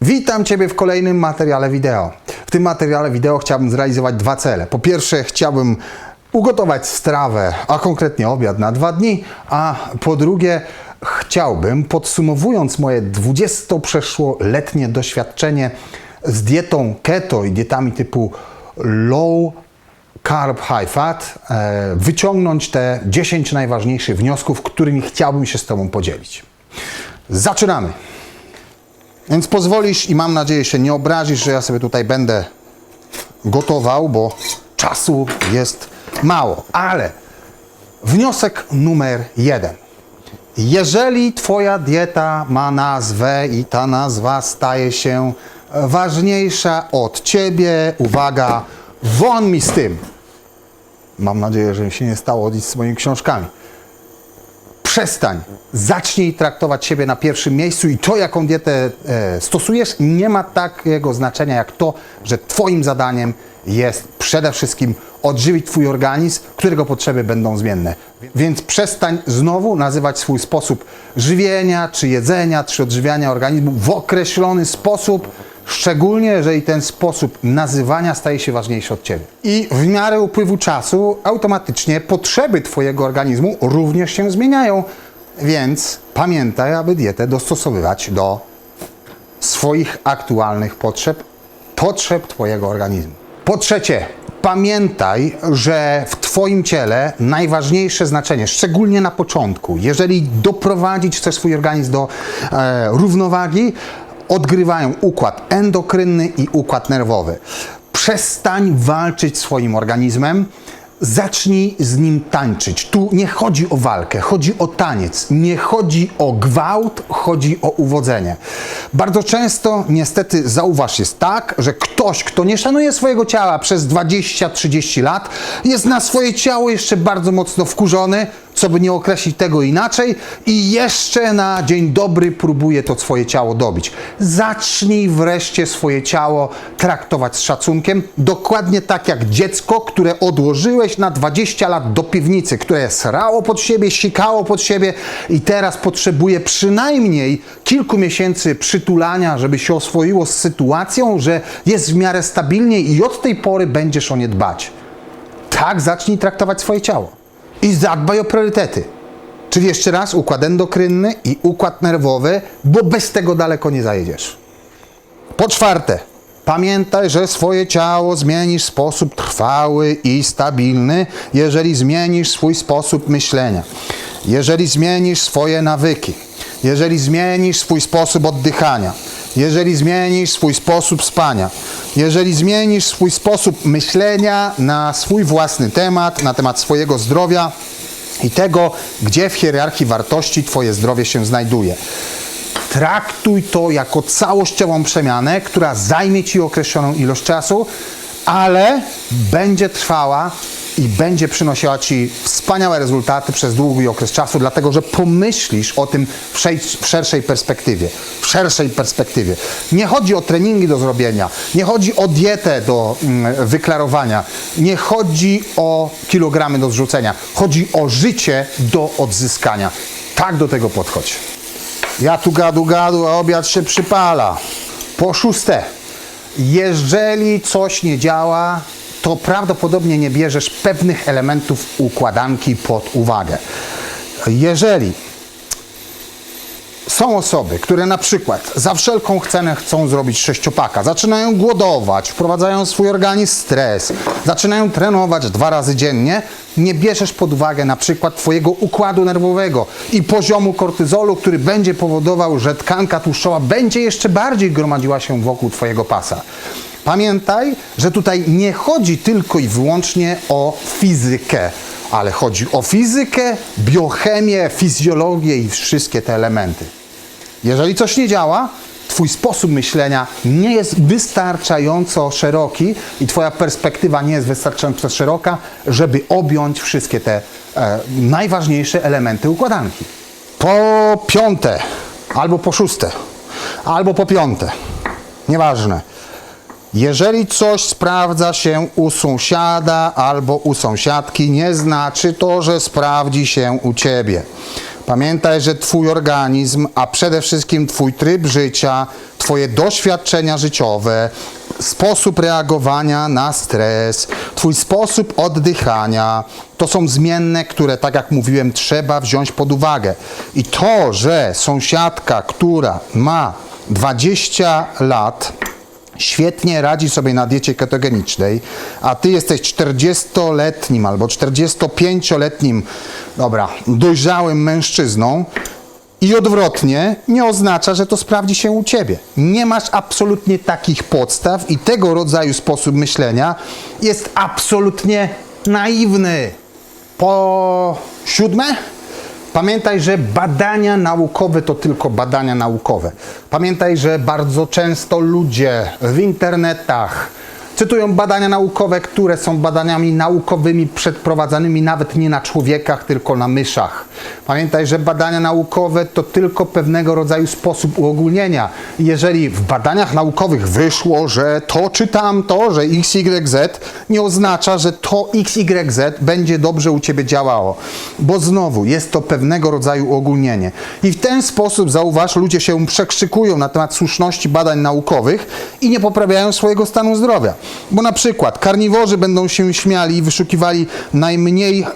Witam Ciebie w kolejnym materiale wideo. W tym materiale wideo chciałbym zrealizować dwa cele. Po pierwsze, chciałbym ugotować strawę, a konkretnie obiad na dwa dni, a po drugie, chciałbym, podsumowując moje 20-przeszłoletnie doświadczenie z dietą keto i dietami typu low carb, high fat, e, wyciągnąć te 10 najważniejszych wniosków, którymi chciałbym się z Tobą podzielić. Zaczynamy! Więc pozwolisz i mam nadzieję się nie obrazisz, że ja sobie tutaj będę gotował, bo czasu jest mało. Ale wniosek numer jeden. Jeżeli Twoja dieta ma nazwę i ta nazwa staje się ważniejsza od Ciebie, uwaga, won mi z tym. Mam nadzieję, że się nie stało nic z moimi książkami przestań. Zacznij traktować siebie na pierwszym miejscu i to, jaką dietę e, stosujesz, nie ma takiego znaczenia jak to, że Twoim zadaniem jest przede wszystkim odżywić Twój organizm, którego potrzeby będą zmienne. Więc przestań znowu nazywać swój sposób żywienia, czy jedzenia, czy odżywiania organizmu w określony sposób, szczególnie jeżeli ten sposób nazywania staje się ważniejszy od Ciebie. I w miarę upływu czasu automatycznie potrzeby Twojego organizmu również się zmieniają, więc pamiętaj, aby dietę dostosowywać do swoich aktualnych potrzeb, potrzeb Twojego organizmu. Po trzecie, pamiętaj, że w Twoim ciele najważniejsze znaczenie, szczególnie na początku, jeżeli doprowadzić chcesz swój organizm do e, równowagi, odgrywają układ endokrynny i układ nerwowy. Przestań walczyć swoim organizmem, zacznij z nim tańczyć. Tu nie chodzi o walkę, chodzi o taniec. Nie chodzi o gwałt, chodzi o uwodzenie. Bardzo często, niestety, zauważ, jest tak, że ktoś, kto nie szanuje swojego ciała przez 20-30 lat, jest na swoje ciało jeszcze bardzo mocno wkurzony, co by nie określić tego inaczej, i jeszcze na dzień dobry próbuje to swoje ciało dobić. Zacznij wreszcie swoje ciało traktować z szacunkiem, dokładnie tak jak dziecko, które odłożyłeś na 20 lat do piwnicy, które srało pod siebie, sikało pod siebie i teraz potrzebuje przynajmniej kilku miesięcy przytulania, żeby się oswoiło z sytuacją, że jest w miarę stabilnie i od tej pory będziesz o nie dbać. Tak zacznij traktować swoje ciało. I zadbaj o priorytety. Czyli jeszcze raz układ endokrynny i układ nerwowy, bo bez tego daleko nie zajedziesz. Po czwarte, pamiętaj, że swoje ciało zmienisz w sposób trwały i stabilny, jeżeli zmienisz swój sposób myślenia, jeżeli zmienisz swoje nawyki, jeżeli zmienisz swój sposób oddychania, jeżeli zmienisz swój sposób spania, jeżeli zmienisz swój sposób myślenia na swój własny temat, na temat swojego zdrowia i tego, gdzie w hierarchii wartości Twoje zdrowie się znajduje. Traktuj to jako całościową przemianę, która zajmie Ci określoną ilość czasu, ale będzie trwała i będzie przynosiła Ci wspaniałe rezultaty przez długi okres czasu, dlatego że pomyślisz o tym w, szej- w szerszej perspektywie. W szerszej perspektywie. Nie chodzi o treningi do zrobienia, nie chodzi o dietę do mm, wyklarowania, nie chodzi o kilogramy do zrzucenia. Chodzi o życie do odzyskania. Tak do tego podchodź. Ja tu gadu gadu, a obiad się przypala. Po szóste, jeżeli coś nie działa, to prawdopodobnie nie bierzesz pewnych elementów układanki pod uwagę. Jeżeli są osoby, które na przykład za wszelką cenę chcą zrobić sześciopaka, zaczynają głodować, wprowadzają swój organizm stres, zaczynają trenować dwa razy dziennie, nie bierzesz pod uwagę na przykład Twojego układu nerwowego i poziomu kortyzolu, który będzie powodował, że tkanka tłuszczowa będzie jeszcze bardziej gromadziła się wokół Twojego pasa. Pamiętaj, że tutaj nie chodzi tylko i wyłącznie o fizykę, ale chodzi o fizykę, biochemię, fizjologię i wszystkie te elementy. Jeżeli coś nie działa, Twój sposób myślenia nie jest wystarczająco szeroki i Twoja perspektywa nie jest wystarczająco szeroka, żeby objąć wszystkie te e, najważniejsze elementy układanki. Po piąte, albo po szóste, albo po piąte, nieważne. Jeżeli coś sprawdza się u sąsiada albo u sąsiadki, nie znaczy to, że sprawdzi się u ciebie. Pamiętaj, że Twój organizm, a przede wszystkim Twój tryb życia, Twoje doświadczenia życiowe, sposób reagowania na stres, Twój sposób oddychania, to są zmienne, które, tak jak mówiłem, trzeba wziąć pod uwagę. I to, że sąsiadka, która ma 20 lat, świetnie radzi sobie na diecie ketogenicznej, a ty jesteś 40-letnim albo 45-letnim, dobra, dojrzałym mężczyzną i odwrotnie, nie oznacza, że to sprawdzi się u ciebie. Nie masz absolutnie takich podstaw i tego rodzaju sposób myślenia jest absolutnie naiwny. Po siódme, Pamiętaj, że badania naukowe to tylko badania naukowe. Pamiętaj, że bardzo często ludzie w internetach cytują badania naukowe, które są badaniami naukowymi przeprowadzanymi nawet nie na człowiekach, tylko na myszach. Pamiętaj, że badania naukowe to tylko pewnego rodzaju sposób uogólnienia. Jeżeli w badaniach naukowych wyszło, że to czy tamto, że XYZ, nie oznacza, że to XYZ będzie dobrze u Ciebie działało. Bo znowu jest to pewnego rodzaju uogólnienie. I w ten sposób, zauważ, ludzie się przekrzykują na temat słuszności badań naukowych i nie poprawiają swojego stanu zdrowia. Bo na przykład karniworzy będą się śmiali i wyszukiwali najmniej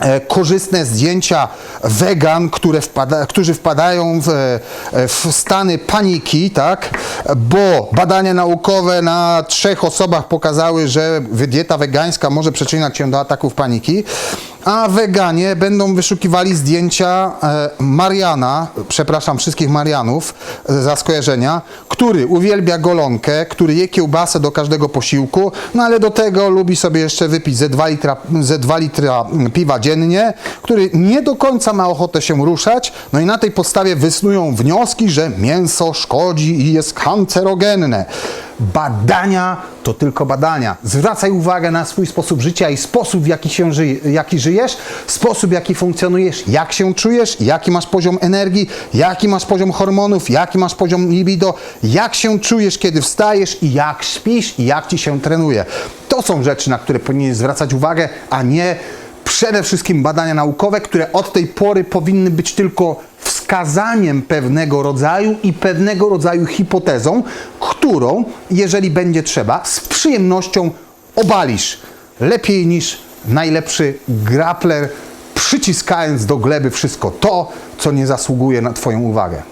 e, korzystne zdjęcia wegan, które wpada, którzy wpadają w, e, w stany paniki, tak? Bo badania naukowe na trzech osobach pokazały, że dieta wegańska może przyczyniać się do ataków paniki, a weganie będą wyszukiwali zdjęcia e, Mariana, przepraszam wszystkich Marianów e, za skojarzenia, który uwielbia golonkę, który je kiełbasę do każdego posiłku, no ale do tego lubi sobie jeszcze wypić ze 2 litra, ze 2 litra piwa dziennie, który nie do końca ma ochotę się ruszać, no i na tej podstawie wysnują wnioski, że mięso szkodzi i jest kancerogenne. Badania to tylko badania. Zwracaj uwagę na swój sposób życia i sposób, w jaki, się żyje, jaki żyjesz, sposób, w jaki funkcjonujesz, jak się czujesz, jaki masz poziom energii, jaki masz poziom hormonów, jaki masz poziom libido, jak się czujesz, kiedy wstajesz i jak śpisz i jak ci się trenuje. To są rzeczy, na które powinieneś zwracać uwagę, a nie przede wszystkim badania naukowe, które od tej pory powinny być tylko wskazaniem pewnego rodzaju i pewnego rodzaju hipotezą, którą, jeżeli będzie trzeba, z przyjemnością obalisz. Lepiej niż najlepszy grappler, przyciskając do gleby wszystko to, co nie zasługuje na Twoją uwagę.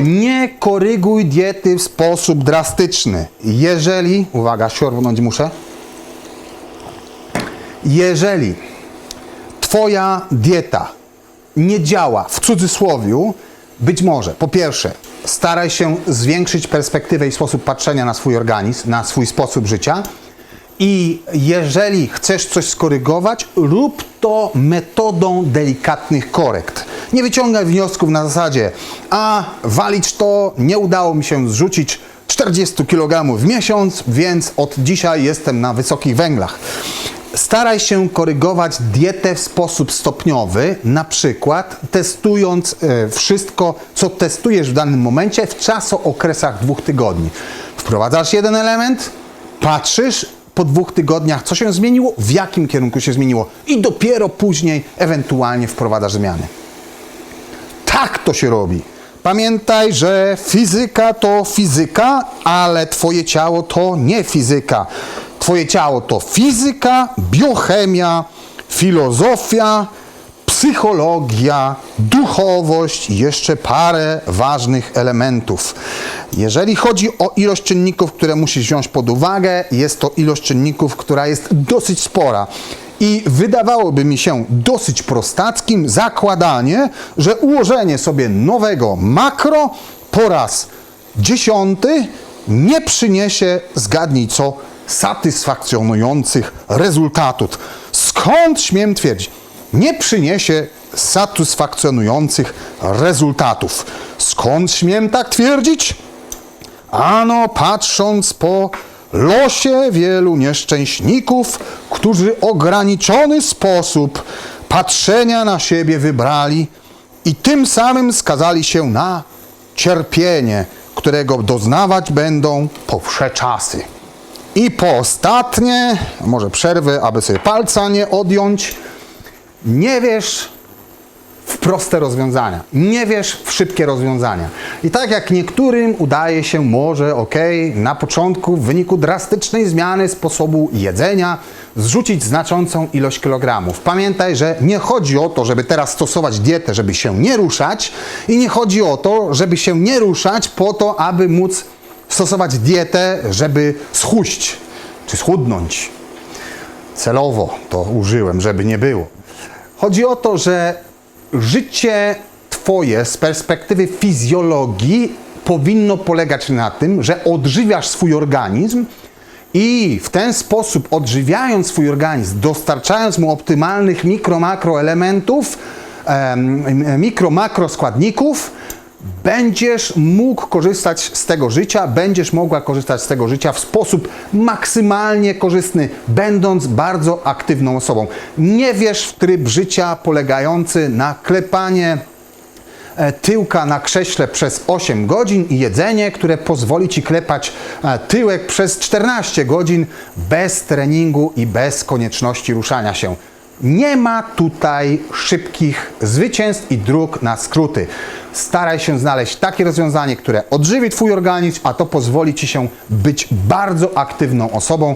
Nie koryguj diety w sposób drastyczny. Jeżeli, uwaga, siorwnąć muszę, jeżeli Twoja dieta nie działa, w cudzysłowiu, być może, po pierwsze, staraj się zwiększyć perspektywę i sposób patrzenia na swój organizm, na swój sposób życia. I jeżeli chcesz coś skorygować, rób to metodą delikatnych korekt. Nie wyciągaj wniosków na zasadzie, a walić to nie udało mi się zrzucić 40 kg w miesiąc, więc od dzisiaj jestem na wysokich węglach. Staraj się korygować dietę w sposób stopniowy, na przykład testując e, wszystko, co testujesz w danym momencie w czasookresach dwóch tygodni. Wprowadzasz jeden element, patrzysz po dwóch tygodniach, co się zmieniło, w jakim kierunku się zmieniło i dopiero później ewentualnie wprowadzasz zmiany. Tak to się robi. Pamiętaj, że fizyka to fizyka, ale Twoje ciało to nie fizyka. Twoje ciało to fizyka, biochemia, filozofia, psychologia, duchowość i jeszcze parę ważnych elementów. Jeżeli chodzi o ilość czynników, które musisz wziąć pod uwagę, jest to ilość czynników, która jest dosyć spora. I wydawałoby mi się dosyć prostackim zakładanie, że ułożenie sobie nowego makro po raz dziesiąty nie przyniesie, zgadnij co, satysfakcjonujących rezultatów. Skąd śmiem twierdzić? Nie przyniesie satysfakcjonujących rezultatów. Skąd śmiem tak twierdzić? Ano, patrząc po losie wielu nieszczęśników, którzy ograniczony sposób patrzenia na siebie wybrali i tym samym skazali się na cierpienie, którego doznawać będą po wsze czasy. I po ostatnie, może przerwę, aby sobie palca nie odjąć, nie wiesz, w proste rozwiązania. Nie wierz w szybkie rozwiązania. I tak jak niektórym udaje się może, ok, na początku w wyniku drastycznej zmiany sposobu jedzenia zrzucić znaczącą ilość kilogramów. Pamiętaj, że nie chodzi o to, żeby teraz stosować dietę, żeby się nie ruszać i nie chodzi o to, żeby się nie ruszać po to, aby móc stosować dietę, żeby schuść czy schudnąć. Celowo to użyłem, żeby nie było. Chodzi o to, że życie Twoje z perspektywy fizjologii powinno polegać na tym, że odżywiasz swój organizm i w ten sposób odżywiając swój organizm, dostarczając mu optymalnych mikro-makroelementów, em, mikro-makro składników, będziesz mógł korzystać z tego życia, będziesz mogła korzystać z tego życia w sposób maksymalnie korzystny, będąc bardzo aktywną osobą. Nie wierz w tryb życia polegający na klepanie e, tyłka na krześle przez 8 godzin i jedzenie, które pozwoli Ci klepać e, tyłek przez 14 godzin bez treningu i bez konieczności ruszania się. Nie ma tutaj szybkich zwycięstw i dróg na skróty. Staraj się znaleźć takie rozwiązanie, które odżywi Twój organizm, a to pozwoli Ci się być bardzo aktywną osobą,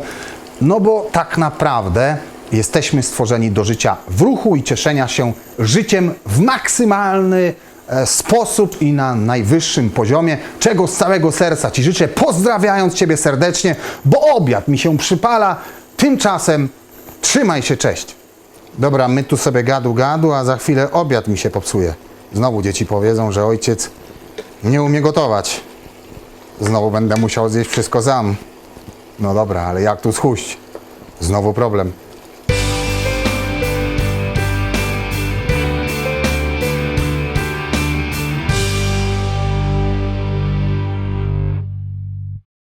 no bo tak naprawdę jesteśmy stworzeni do życia w ruchu i cieszenia się życiem w maksymalny e, sposób i na najwyższym poziomie, czego z całego serca Ci życzę, pozdrawiając Ciebie serdecznie, bo obiad mi się przypala. Tymczasem trzymaj się, cześć. Dobra, my tu sobie gadu gadu, a za chwilę obiad mi się popsuje. Znowu dzieci powiedzą, że ojciec nie umie gotować. Znowu będę musiał zjeść wszystko sam. No dobra, ale jak tu schłuść? Znowu problem.